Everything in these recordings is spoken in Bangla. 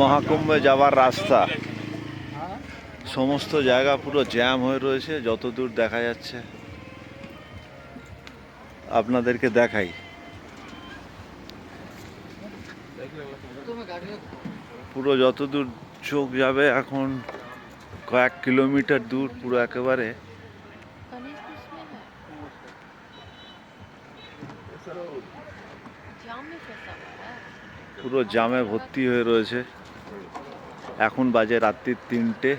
মহাকুম্ভে যাওয়ার রাস্তা। সমস্ত জায়গা পুরো জ্যাম হয়ে রয়েছে যত দূর দেখা যাচ্ছে। আপনাদেরকে দেখাই। পুরো যত দূর চোখ যাবে, এখন কয়েক কিলোমিটার দূর পুরো একেবারে। পুরো জামে ভর্তি হয়ে রয়েছে। এখন বাজে রাত্রির তিনটে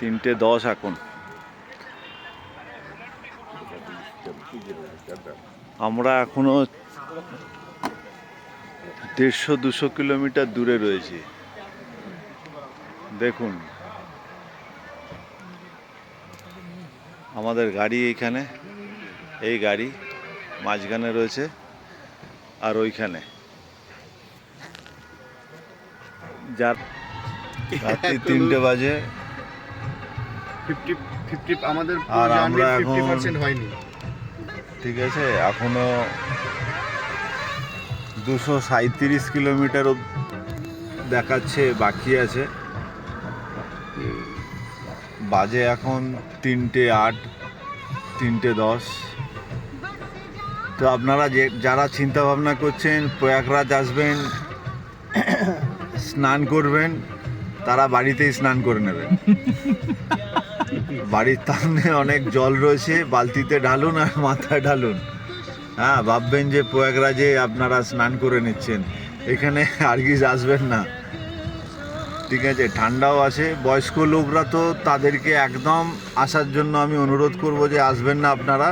তিনটে দশ এখন। আমরা এখনও দেড়শো, দুশো কিলোমিটার দূরে রয়েছি। দেখুন, আমাদের গাড়ি এইখানে এই গাড়ি মাঝখানে রয়েছে, আর ওইখানে। যার রাত্রি তিনটে বাজে। ফিফটি ফিফটি আমাদের আর আমরা এখন- হয়নি। ঠিক আছে এখনও দুশো সাঁত্রিশ কিলোমিটার দেখাচ্ছে বাকি আছে। বাজে এখন তিনটে আট তিনটে দশ। তো আপনারা যে যারা চিন্তা ভাবনা করছেন প্রয়াগরাজ আসবেন স্নান করবেন, তারা বাড়িতেই স্নান করে নেবেন বাড়ির সামনে অনেক জল রয়েছে, বালতিতে ঢালুন আর মাথায় ঢালুন। হ্যাঁ ভাববেন যে প্রয়াগরাজে আপনারা স্নান করে নিচ্ছেন। এখানে আর্গিস আসবেন না। ঠিক আছে, ঠান্ডাও আছে। বয়স্ক লোকরা তো তাদেরকে একদম আসার জন্য আমি অনুরোধ করব যে আসবেন না আপনারা।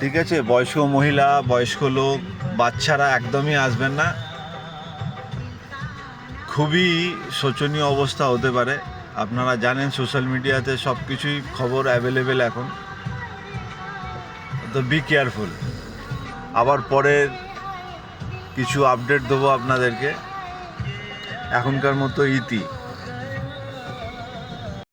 ঠিক আছে, বয়স্ক মহিলা, বয়স্ক লোক, বাচ্চারা একদমই আসবেন না। খুবই শোচনীয় অবস্থা হতে পারে। আপনারা জানেন সোশ্যাল মিডিয়াতে সব কিছুই খবর অ্যাভেলেবেল এখন। তো বি কেয়ারফুল আবার পরের কিছু আপডেট দেবো আপনাদেরকে। এখনকার মতো ইতি।